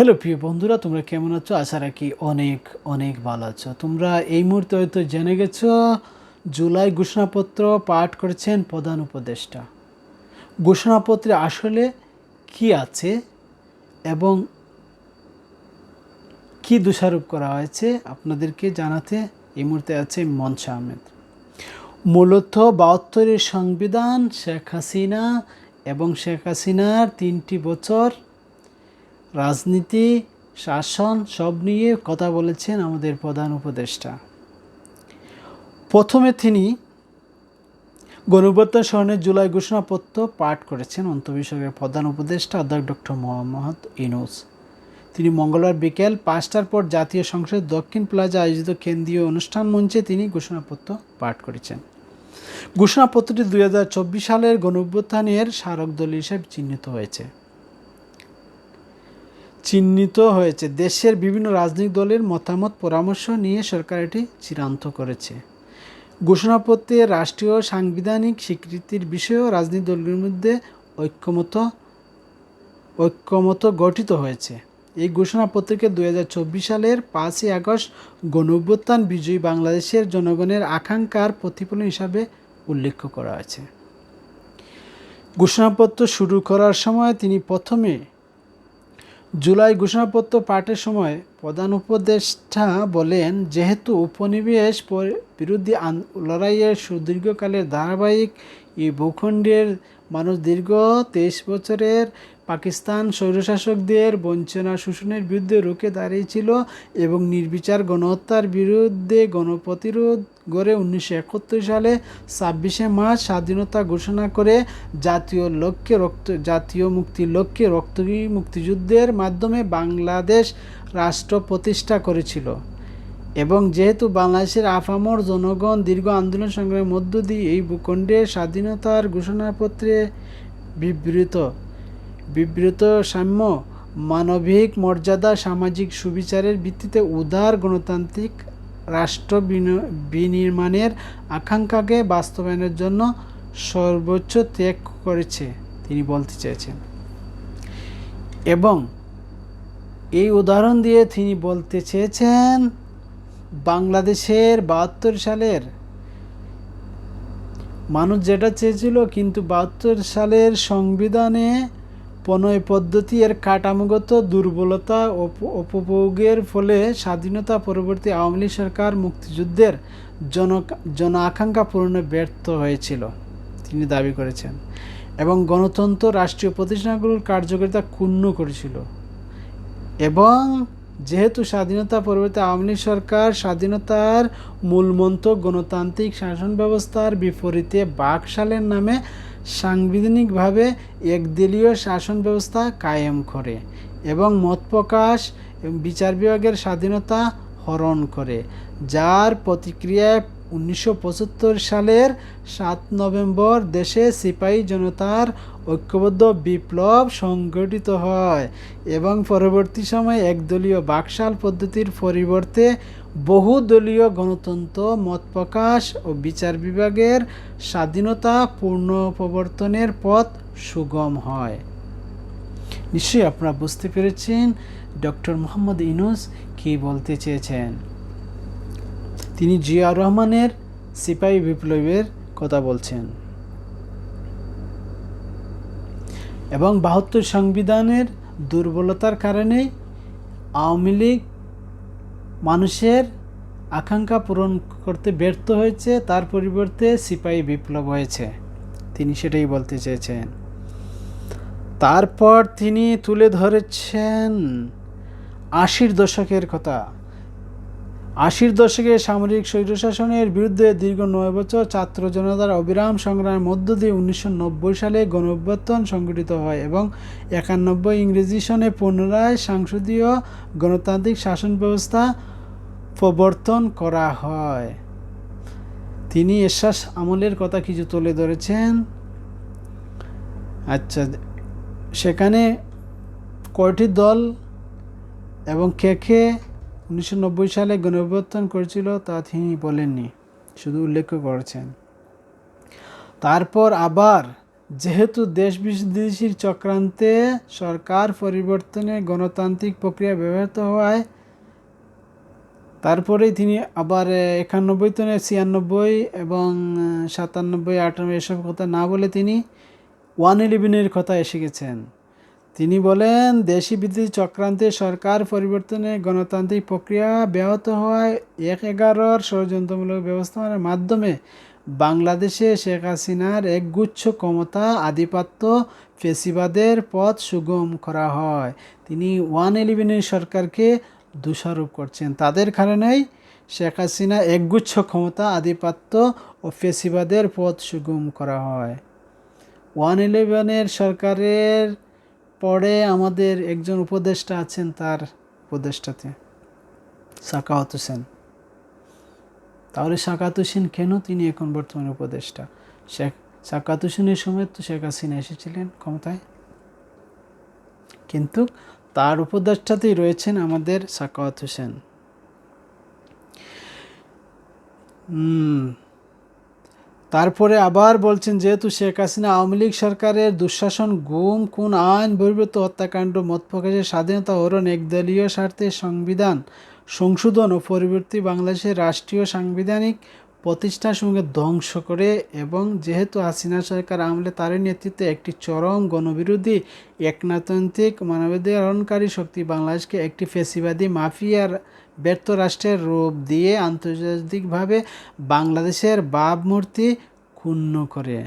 Hello প্রিয় বন্ধুরা, তোমরা কেমন আছো? আশা রাখি অনেক অনেক ভালো আছো। তোমরা এই মুহূর্তে হয়তো জেনে গেছো, জুলাই ঘোষণাপত্র পাঠ করেছেন প্রধান উপদেষ্টা। ঘোষণাপত্রে আসলে কি আছে এবং কি দোষারোপ করা হয়েছে, আপনাদেরকে জানাতে এই মুহূর্তে আছে মনসা আহমেদ। মূলত বাহাত্তরের সংবিধান শেখ হাসিনা এবং শেখ হাসিনার তিনটি বছর রাজনীতি, শাসন সব নিয়ে কথা বলেছেন আমাদের প্রধান উপদেষ্টা। প্রথমে তিনি গণবর্তন স্মরণের জুলাই ঘোষণাপত্র পাঠ করেছেন অন্তবিষয়কের প্রধান উপদেষ্টা অধ্যক্ষ ডক্টর মোহাম্মদ ইনুস তিনি মঙ্গলবার বিকেল পাঁচটার পর জাতীয় সংসদ দক্ষিণ প্লাজা আয়োজিত কেন্দ্রীয় অনুষ্ঠান মঞ্চে তিনি ঘোষণাপত্র পাঠ করেছেন। ঘোষণাপত্রটি দুই হাজার চব্বিশ সালের গণঅভ্যুত্থানের স্মারক দল হিসেবে চিহ্নিত হয়েছে। চিহ্নিত হয়েছে। দেশের বিভিন্ন রাজনৈতিক দলের মতামত, পরামর্শ নিয়ে সরকার এটি চূড়ান্ত করেছে। ঘোষণাপত্রে রাষ্ট্রীয় সাংবিধানিক স্বীকৃতির বিষয়েও রাজনৈতিক দলগুলির মধ্যে ঐক্যমত ঐক্যমত গঠিত হয়েছে। এই ঘোষণাপত্রকে দু হাজার চব্বিশ সালের পাঁচই আগস্ট গণঅভ্যুত্থান, বিজয়ী বাংলাদেশের জনগণের আকাঙ্ক্ষার প্রতিফলন হিসাবে উল্লেখ করা হয়েছে। ঘোষণাপত্র শুরু করার সময় তিনি প্রথমে জুলাই ঘোষণাপত্র পাঠের সময় প্রধান উপদেষ্টা বলেন, যেহেতু উপনিবেশ বিরোধী লড়াইয়ের সুদীর্ঘকালের ধারাবাহিক এই ভূখণ্ডের মানুষ দীর্ঘ তেইশ বছরের পাকিস্তান স্বৈরশাসকদের বঞ্চনা শোষণের বিরুদ্ধে রুখে দাঁড়িয়েছিল এবং নির্বিচার গণহত্যার বিরুদ্ধে গণপ্রতিরোধ গড়ে উনিশশো একাত্তর সালে ছাব্বিশে মার্চ স্বাধীনতা ঘোষণা করে জাতীয় লক্ষ্যে রক্ত, জাতীয় মুক্তির লক্ষ্যে রক্তী মুক্তিযুদ্ধের মাধ্যমে বাংলাদেশ রাষ্ট্র প্রতিষ্ঠা করেছিল। এবং যেহেতু বাংলাদেশের আফামর জনগণ দীর্ঘ আন্দোলন সংগ্রামের মধ্য দিয়ে এই ভূখণ্ডের স্বাধীনতার ঘোষণাপত্রে বিবৃত বিবৃত সাম্য, মানবিক মর্যাদা, সামাজিক সুবিচারের ভিত্তিতে উদার গণতান্ত্রিক রাষ্ট্র বিন- বিনির্মাণের আকাঙ্ক্ষাকে বাস্তবায়নের জন্য সর্বোচ্চ ত্যাগ করেছে, তিনি বলতে চেয়েছেন। এবং এই উদাহরণ দিয়ে তিনি বলতে চেয়েছেন, বাংলাদেশের বাহাত্তর সালের, মানুষ যেটা চেয়েছিল কিন্তু বাহাত্তর সালের সংবিধানে প্রণয় পদ্ধতি এর কাঠামোগত দুর্বলতা উপভোগের ফলে স্বাধীনতা পরবর্তী আওয়ামী লীগ সরকার মুক্তিযুদ্ধের জন জন আকাঙ্ক্ষা পূরণে ব্যর্থ হয়েছিল, তিনি দাবি করেছেন, এবং গণতন্ত্র রাষ্ট্রীয় প্রতিষ্ঠানগুলোর কার্যকারিতা ক্ষুণ্ণ করেছিল। এবং যেহেতু স্বাধীনতা পরবর্তী আওয়ামী লীগ সরকার স্বাধীনতার মূলমন্ত্র গণতান্ত্রিক শাসন ব্যবস্থার বিপরীতে বাকশালের নামে সাংবিধানিকভাবে একদলীয় শাসন ব্যবস্থা কায়েম করে এবং মত প্রকাশ বিচার বিভাগের স্বাধীনতা হরণ করে, যার প্রতিক্রিয়ায় উনিশশো পঁচাত্তর সালের সাত নভেম্বর দেশে সিপাহী জনতার ঐক্যবদ্ধ বিপ্লব সংগঠিত হয় এবং পরবর্তী সময়ে একদলীয় বাকশাল পদ্ধতির পরিবর্তে বহুদলীয় গণতন্ত্র, মত প্রকাশ ও বিচার বিভাগের স্বাধীনতা পূর্ণ প্রবর্তনের পথ সুগম হয়। নিশ্চয়ই আপনারা বুঝতে পেরেছেন ডক্টর মোহাম্মদ ইনুস কী বলতে চেয়েছেন। তিনি জিয়া রহমানের সিপাহী বিপ্লবের কথা বলছেন। এবং বাহাত্তর সংবিধানের দুর্বলতার কারণে আওয়ামী লীগ মানুষের আকাঙ্ক্ষা পূরণ করতে ব্যর্থ হয়েছে, তার পরিবর্তে সিপাহী বিপ্লব হয়েছে। তিনি সেটাই বলতে চেয়েছেন। তারপর তিনি তুলে ধরেছেন আশির দশকের কথা। আশির দশকে সামরিক স্বৈরশাসনের বিরুদ্ধে দীর্ঘ নয় বছর ছাত্র জনতার অবিরাম সংগ্রামের মধ্য দিয়ে উনিশশো নব্বই সালে গণঅভ্যুত্থান সংগঠিত হয় এবং একানব্বই ইংরেজি সনে পুনরায় সংসদীয় গণতান্ত্রিক শাসন ব্যবস্থা প্রবর্তন করা হয়। তিনি এরশাস আমলের কথা কিছু তুলে ধরেছেন। আচ্ছা সেখানে কয়টি দল এবং কে কে উনিশশো নব্বই সালে গণঅভ্যুত্থান করেছিল তা তিনি বলেননি, শুধু উল্লেখ করেছেন। তারপর আবার, যেহেতু দেশ বিদেশির চক্রান্তে সরকার পরিবর্তনে গণতান্ত্রিক প্রক্রিয়া ব্যবহৃত হওয়ায় তারপরেই তিনি আবার একানব্বই তনে ছিয়ানব্বই এবং সাতানব্বই, আটানব্বই এসব কথা না বলে তিনি ওয়ান ইলেভেনের কথা এসে গেছেন। তিনি বলেন, দেশি বিদেশি চক্রান্তে সরকার পরিবর্তনে গণতান্ত্রিক প্রক্রিয়া ব্যাহত হওয়ায় এক এগারোর ষড়যন্ত্রমূলক ব্যবস্থাপনার মাধ্যমে বাংলাদেশে শেখ হাসিনার একগুচ্ছ ক্ষমতা আধিপত্য ফেসিবাদের পথ সুগম করা হয়। তিনি ওয়ান ইলেভেনের সরকারকে দোষারোপ করছেন। তাদের কারণেই শেখ হাসিনা একগুচ্ছ ক্ষমতা, আধিপত্য ও ফেসিবাদের পথ সুগম করা হয়। ওয়ান ইলেভেনের সরকারের পরে আমাদের একজন উপদেষ্টা আছেন, তার উপদেষ্টাতে, সাকাওয়াত হোসেন। তাহলে সাকাত হোসেন কেন তিনি এখন বর্তমানে উপদেষ্টা? শেখ সাকাত হোসেনের সময় তো শেখ হাসিনা এসেছিলেন ক্ষমতায়। কিন্তু তার উপদেষ্টাতেই রয়েছেন আমাদের সাকাওয়াত হোসেন। তারপরে আবার বলছেন, যেহেতু শেখ হাসিনা আওয়ামী লীগ সরকারের দুঃশাসন, গুম কোন আইন, বহির্ভূত হত্যাকাণ্ড, মত প্রকাশের স্বাধীনতা হরণ, একদলীয় স্বার্থে সংবিধান, সংশোধন ও পরিবর্তী বাংলাদেশের রাষ্ট্রীয় সাংবিধানিক প্রতিষ্ঠানসমূহকে ধ্বংস করে এবং যেহেতু হাসিনা সরকার আমলে তার নেতৃত্বে একটি চরম গণবিরোধী, একনাতান্ত্রিক, মানবাধিকারণকারী শক্তি বাংলাদেশকে একটি ফেসিবাদী মাফিয়ার ব্যর্থ রাষ্ট্রের রূপ দিয়ে আন্তর্জাতিকভাবে বাংলাদেশের ভাবমূর্তি ক্ষুণ্ণ করে।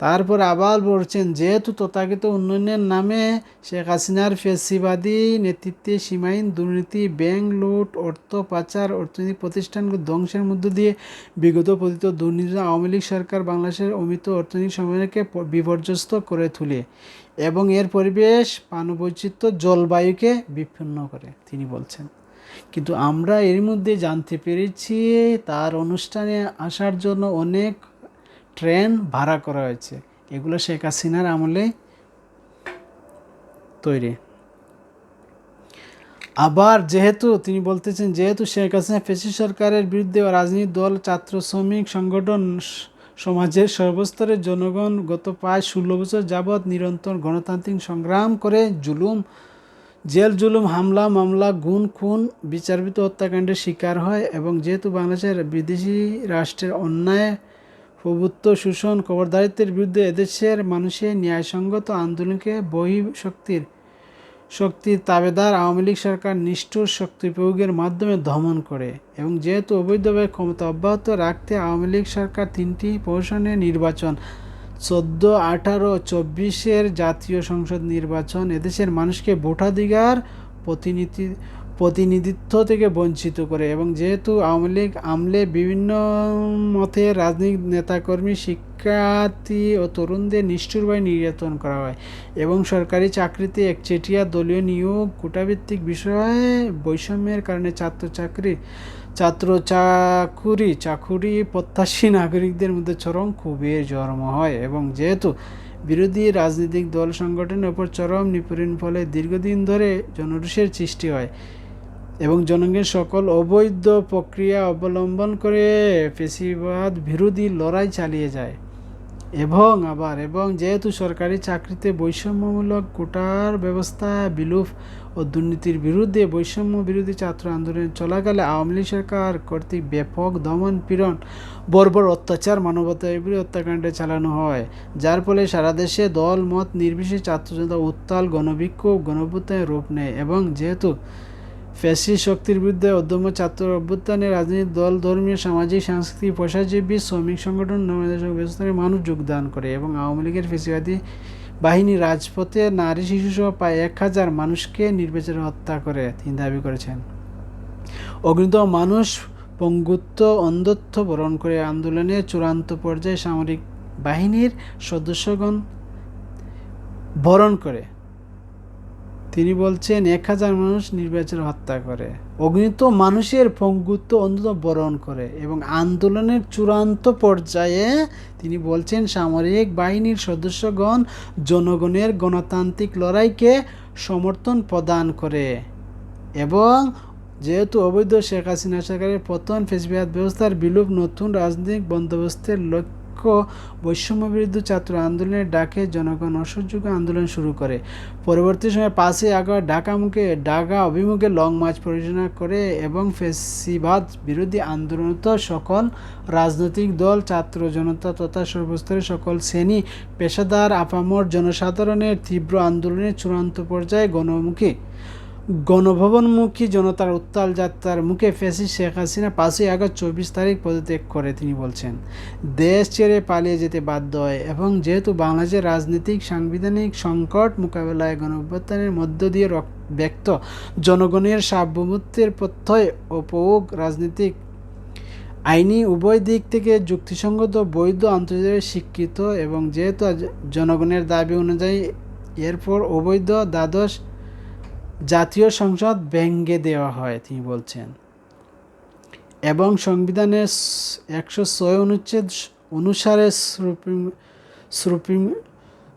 তারপর আবার বলছেন, যেহেতু তথাগত উন্নয়নের নামে শেখ হাসিনার ফেসিবাদী নেতৃত্বে সীমাহীন দুর্নীতি, ব্যাংক লুট, অর্থ পাচার, অর্থনৈতিক প্রতিষ্ঠানগুলো ধ্বংসের মধ্য দিয়ে বিগত পতিত দুর্নীতি আওয়ামী লীগ সরকার বাংলাদেশের অমিত অর্থনৈতিক সময়কে বিপর্যস্ত করে তুলে এবং এর পরিবেশ, পানবৈচিত্র্য, জলবায়ুকে বিপন্ন করে, তিনি বলছেন। কিন্তু আমরা এর মধ্যে জানতে পেরেছি, তার অনুষ্ঠানে আসার জন্য অনেক ট্রেন ভাড়া করা হয়েছে। এগুলো শেখ হাসিনার আমলে তৈরি। আবার যেহেতু তিনি বলতেছেন, যেহেতু শেখ হাসিনা ফেসি সরকারের বিরুদ্ধে রাজনৈতিক দল, ছাত্র, শ্রমিক সংগঠন, সমাজের সর্বস্তরের জনগণ গত প্রায় ষোলো বছর যাবৎ নিরন্তর গণতান্ত্রিক সংগ্রাম করে জুলুম, জেল জুলুম, হামলা, মামলা গুণ খুন বিচারবিত হত্যাকাণ্ডের শিকার হয় এবং যেহেতু বাংলাদেশের বিদেশি রাষ্ট্রের অন্যায় প্রভুত্ব, শোষণ, কবরদারিত্বের বিরুদ্ধে এদেশের মানুষের ন্যায়সঙ্গত আন্দোলনকে বহি শক্তির শক্তির তাবেদার আওয়ামী লীগ সরকার নিষ্ঠুর শক্তি প্রয়োগের মাধ্যমে দমন করে এবং যেহেতু অবৈধভাবে ক্ষমতা অব্যাহত রাখতে আওয়ামী লীগ সরকার তিনটি প্রশাসনে নির্বাচন, চোদ্দ, আঠারো, চব্বিশের জাতীয় সংসদ নির্বাচন এদেশের মানুষকে ভোটাধিকার, প্রতিনিধি প্রতিনিধিত্ব থেকে বঞ্চিত করে এবং যেহেতু আওয়ামী লীগ আমলে বিভিন্ন মতে রাজনৈতিক নেতাকর্মী, শিক্ষার্থী ও তরুণদের নিষ্ঠুরভাবে নির্যাতন করা হয় এবং সরকারি চাকরিতে একচেটিয়া দলীয় নিয়োগ কোটাভিত্তিক বিষয়ে বৈষম্যের কারণে ছাত্র চাকরি ছাত্র চাকুরি চাকুরি প্রত্যাশী নাগরিকদের মধ্যে চরম ক্ষোভের জন্ম হয় এবং যেহেতু বিরোধী রাজনৈতিক দল সংগঠনের ওপর চরম নিপীড়ন ফলে দীর্ঘদিন ধরে জনরোষের সৃষ্টি হয় এবং জনগণের সকল অবৈধ প্রক্রিয়া অবলম্বন করে পেশিবাদ বিরোধী লড়াই চালিয়ে যায়। এবং আবার, এবং যেহেতু সরকারি চাকরিতে বৈষম্যমূলক কোটার ব্যবস্থা, বিলুপ ও দুর্নীতির বিরুদ্ধে বৈষম্য বিরোধী ছাত্র আন্দোলন চলাকালে আওয়ামী লীগ সরকার কর্তৃক ব্যাপক দমন পীড়ন, বর্বর অত্যাচার মানবতা এগুলি হত্যাকাণ্ডে চালানো হয়। যার ফলে সারা দেশে দল মত নির্বিশেষে ছাত্র জনতা উত্তাল, গণবিক্ষোভ, গণভ্যুত্থানের রূপ নেয়। এবং যেহেতু ফ্যাসি শক্তির বিরুদ্ধে অধ্যম ছাত্র অভ্যুত্থানে রাজনৈতিক দল, ধর্মীয়, সামাজিক, সাংস্কৃতিক পেশাজীবী শ্রমিক সংগঠন ব্যবস্থায় মানুষ যোগদান করে এবং আওয়ামী লীগের ফেসিবাদী বাহিনী রাজপথে নারী শিশু সহ প্রায় এক হাজার মানুষকে নির্বাচনে হত্যা করে তিনি দাবি করেছেন। অগ্নিত মানুষ পঙ্গুত্ব, অন্ধত্ব বরণ করে আন্দোলনের চূড়ান্ত পর্যায়ে সামরিক বাহিনীর সদস্যগণ বরণ করে। তিনি বলছেন, এক হাজার মানুষ নির্বাচন হত্যা করে। অগ্নিত মানুষের পঙ্গুত্ব অন্তত বরণ করে এবং আন্দোলনের চূড়ান্ত পর্যায়ে তিনি বলছেন, সামরিক বাহিনীর সদস্যগণ জনগণের গণতান্ত্রিক লড়াইকে সমর্থন প্রদান করে এবং যেহেতু অবৈধ শেখ হাসিনা সরকারের পতন ফেসবিহাত ব্যবস্থার বিলোপ, নতুন রাজনৈতিক বন্দোবস্তের উল্লেখ্য বৈষম্য বিরুদ্ধে ছাত্র আন্দোলনের ডাকে জনগণ অসহযোগ আন্দোলন শুরু করে। পরবর্তী সময়ে পাঁচই আগস্ট ঢাকা মুখে ঢাকা অভিমুখে লং মার্চ পরিচালনা করে এবং ফেসিবাদ বিরোধী আন্দোলনত সকল রাজনৈতিক দল, ছাত্র জনতা তথা সর্বস্তরের সকল শ্রেণি, পেশাদার আপামর জনসাধারণের তীব্র আন্দোলনের চূড়ান্ত পর্যায়ে গণমুখী। গণভবনমুখী জনতার উত্তাল যাত্রার মুখে ফেসি শেখ হাসিনা পাঁচই আগস্ট চব্বিশ তারিখ পদত্যাগ করে, তিনি বলছেন। দেশ ছেড়ে পালিয়ে যেতে বাধ্য হয় এবং যেহেতু বাংলাদেশের রাজনৈতিক, সাংবিধানিক সংকট মোকাবেলায় গণঅভ্যুত্থানের মধ্য দিয়ে ব্যক্ত জনগণের সার্বভৌমত্বের প্রত্যয় ও প্রয়োগ রাজনীতিক আইনি উভয় দিক থেকে যুক্তিসঙ্গত, বৈধ, আন্তর্জাতিক স্বীকৃত এবং যেহেতু জনগণের দাবি অনুযায়ী এরপর অবৈধ, দ্বাদশ জাতীয় সংসদ ভেঙ্গে দেওয়া হয়, তিনি বলছেন। এবং সংবিধানের একশো ছয় অনুচ্ছেদ অনুসারে সুপ্রিম সুপ্রিম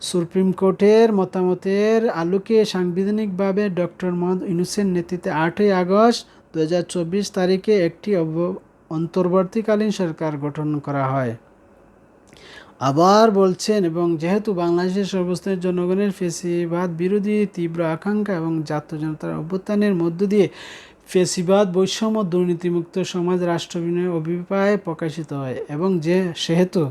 সুপ্রিম কোর্টের মতামতের আলোকে সাংবিধানিকভাবে ডক্টর মোহাম্মদ ইউনুসের নেতৃত্বে আটই আগস্ট দু হাজার চব্বিশ তারিখে একটি অন্তর্বর্তীকালীন সরকার গঠন করা হয়। আবার বলছেন, এবং যেহেতু বাংলাদেশের সর্বস্তরের জনগণের ফেসিবাদ বিরোধী তীব্র আকাঙ্ক্ষা এবং জাতীয় জনতার অভ্যুত্থানের মধ্য দিয়ে ফেসিবাদ বৈষম্য দুর্নীতিমুক্ত সমাজ রাষ্ট্র বিনয়ের অভিপ্রায় প্রকাশিত হয়, এবং যে সেহেতু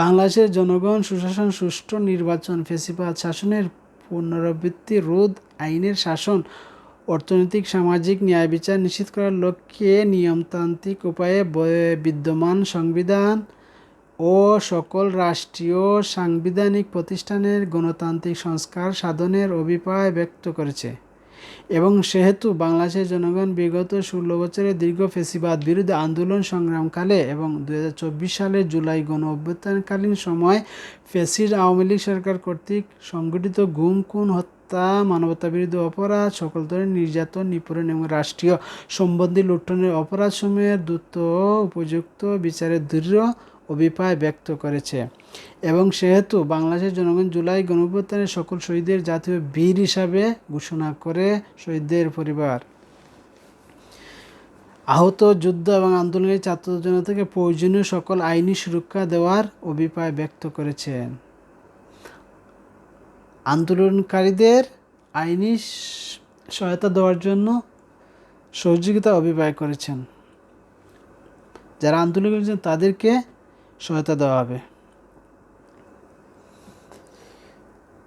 বাংলাদেশের জনগণ সুশাসন, সুষ্ঠু নির্বাচন, ফেসিবাদ শাসনের পুনরাবৃত্তি, রোধ আইনের শাসন, অর্থনৈতিক, সামাজিক ন্যায় বিচার নিশ্চিত করার লক্ষ্যে নিয়মতান্ত্রিক উপায়ে বিদ্যমান সংবিধান ও সকল রাষ্ট্রীয় সাংবিধানিক প্রতিষ্ঠানের গণতান্ত্রিক সংস্কার সাধনের অভিপ্রায় ব্যক্ত করেছে। এবং সেহেতু বাংলাদেশের জনগণ বিগত ষোলো বছরের দীর্ঘ ফেসিবাদ বিরুদ্ধে আন্দোলন সংগ্রামকালে এবং দু হাজার চব্বিশ সালের জুলাই গণ অভ্যুত্থানকালীন সময় ফেসির আওয়ামী লীগ সরকার কর্তৃক সংগঠিত গুম, খুন, হত্যা, মানবতা বিরুদ্ধে অপরাধ, সকল ধরনের নির্যাতন, নিপীড়ন এবং রাষ্ট্রীয় সম্বন্ধী লুণ্ঠনের অপরাধসমূহের দ্রুত, উপযুক্ত বিচারের দৃঢ় অভিপ্রায় ব্যক্ত করেছে। এবং সেহেতু বাংলাদেশের জনগণ জুলাই গণঅভ্যুত্থানের সকল শহীদের জাতীয় বীর হিসাবে ঘোষণা করে শহীদদের পরিবার। আহত যুদ্ধ এবং আন্দোলনের ছাত্র জনতাকে প্রয়োজনীয় সকল আইনি সুরক্ষা দেওয়ার অভিপ্রায় ব্যক্ত করেছেন আন্দোলনকারীদের আইনি সহায়তা দেওয়ার জন্য সহযোগিতা অভিপ্রায় করেছেন। যারা আন্দোলন করেছেন তাদেরকে সহায়তা দেওয়া হবে।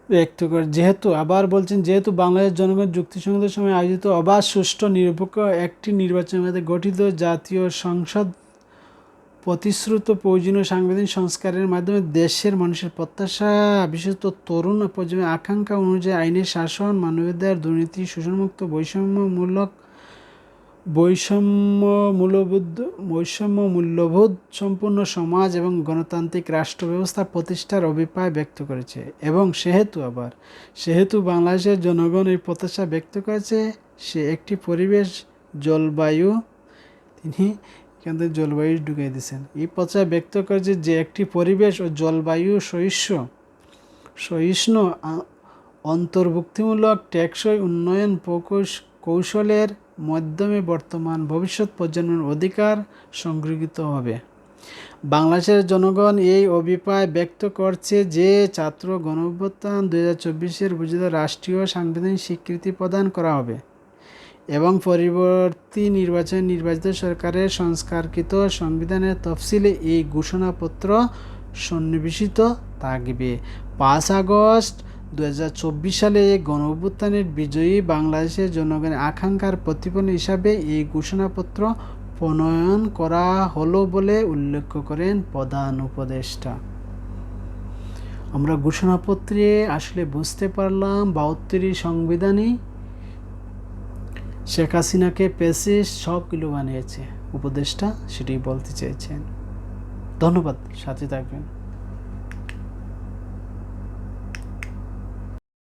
ব্যক্ত করে যেহেতু আবার বলছেন, যেহেতু বাংলাদেশ জনগণ যুক্তিসঙ্গত সময় আয়োজিত অবাধ, সুষ্ঠু, নিরপেক্ষ একটি নির্বাচনের মধ্যে গঠিত জাতীয় সংসদ প্রতিশ্রুত প্রয়োজনীয় সাংবিধানিক সংস্কারের মাধ্যমে দেশের মানুষের প্রত্যাশা, বিশেষত তরুণ প্রজন্মের আকাঙ্ক্ষা অনুযায়ী আইনের শাসন, মানবাধিকার, দুর্নীতি, শোষণমুক্ত, বৈষম্যমূলক বৈষম্য মূল্যবোধ বৈষম্য মূল্যবোধ সম্পূর্ণ সমাজ এবং গণতান্ত্রিক রাষ্ট্র ব্যবস্থা প্রতিষ্ঠার অভিপ্রায় ব্যক্ত করেছে এবং সেহেতু আবার, সেহেতু বাংলাদেশের জনগণ এই প্রত্যাশা ব্যক্ত করেছে সে একটি পরিবেশ জলবায়ু, তিনি এখান জলবায়ু ঢুকিয়ে দিয়েছেন। এই প্রত্যাশা ব্যক্ত করেছে যে একটি পরিবেশ ও জলবায়ু সহিষ্ণু সহিষ্ণু অন্তর্ভুক্তিমূলক, টেকসই উন্নয়ন প্রকৌশ- কৌশলের মাধ্যমে বর্তমান ভবিষ্যৎ প্রজন্মের অধিকার সংরক্ষিত হবে। বাংলাদেশের জনগণ এই অভিপ্রায় ব্যক্ত করছে যে ছাত্র গণঅভ্যুত্থান দু হাজার চব্বিশের বুঝিত রাষ্ট্রীয় সাংবিধানিক স্বীকৃতি প্রদান করা হবে এবং পরবর্তী নির্বাচন নির্বাচিত সরকারের সংস্কারকৃত সংবিধানের তফসিলে এই ঘোষণাপত্র সন্নিবেশিত থাকবে। পাঁচ আগস্ট দু হাজার চব্বিশ সালে গণ অভ্যুত্থানের বিজয়ী বাংলাদেশের জনগণের আকাঙ্ক্ষার প্রতিফলন হিসাবে এই ঘোষণাপত্র প্রণয়ন করা হলো বলে উল্লেখ করেন প্রধান উপদেষ্টা। আমরা ঘোষণাপত্রে আসলে বুঝতে পারলাম বাহাত্তরই সংবিধানই শেখ হাসিনাকে পেশে সব কিলো বানিয়েছে। উপদেষ্টা সেটি বলতে চেয়েছেন। ধন্যবাদ, সাথে থাকবেন।